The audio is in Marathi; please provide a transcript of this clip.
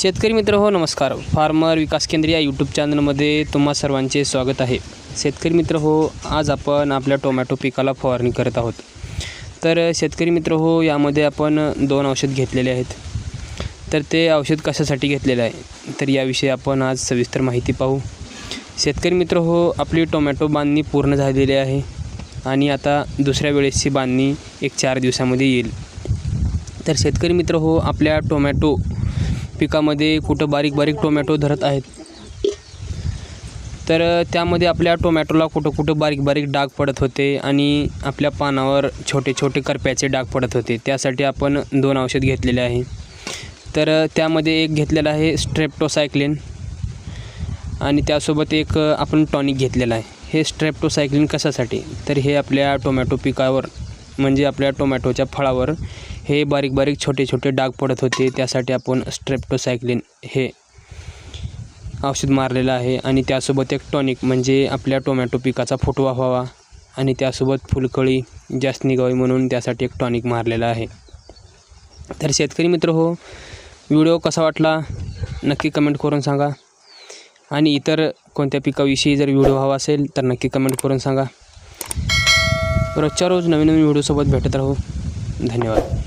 शेतकरी मित्र हो नमस्कार. फार्मर विकास केंद्र या यूट्यूब चॅनलमध्ये तुम्हा सर्वांचे स्वागत आहे. शेतकरी मित्र हो आज आपण आपल्या टोमॅटो पिकाला फवारणी करत आहोत. तर शेतकरी मित्र हो यामध्ये आपण दोन औषध घेतलेले आहेत. तर ते औषध कशासाठी घेतलेलं आहे? तर याविषयी आपण आज सविस्तर माहिती पाहू. शेतकरी मित्र हो आपली टोमॅटो बांधणी पूर्ण झालेली आहे आणि आता दुसऱ्या वेळेसची बांधणी एक चार दिवसामध्ये येईल. तर शेतकरी मित्र हो आपल्या टोमॅटो पिकामध्ये कुठं बारीक बारीक टोमॅटो धरत आहेत. तर त्यामध्ये आपल्या टोमॅटोला कुठं कुठं बारीक बारीक डाग पडत होते आणि आपल्या पानावर छोटे छोटे करप्याचे डाग पडत होते. त्यासाठी आपण दोन औषध घेतलेले आहे. तर त्यामध्ये एक घेतलेलं आहे स्ट्रेप्टोसायक्लिन आणि त्यासोबत एक आपण टॉनिक घेतलेलं आहे. हे स्ट्रेप्टोसायक्लिन कशासाठी? तर हे आपल्या टोमॅटो पिकावर म्हणजे आपल्या टोमॅटोच्या फळावर हे बारीक बारीक छोटे छोटे डाग पडत होते. त्यासाठी आपण स्ट्रेप्टोसायक्लिन हे औषध मारलेलं आहे. आणि त्यासोबत एक टॉनिक म्हणजे आपल्या टोमॅटो पिकाचा फुटवा व्हावा. आणि त्यासोबत फुलकळी जास्त निघावी म्हणून त्यासाठी एक टॉनिक मारलेला आहे. तर शेतकरी मित्र हो व्हिडिओ कसा वाटला? नक्की कमेंट करून सांगा. आणि इतर कोणत्या पिकाविषयी जर व्हिडिओ हवा असेल तर नक्की कमेंट करून सांगा. रोजच्या रोज नवीन नवीन व्हिडिओसोबत भेटत राहू. धन्यवाद.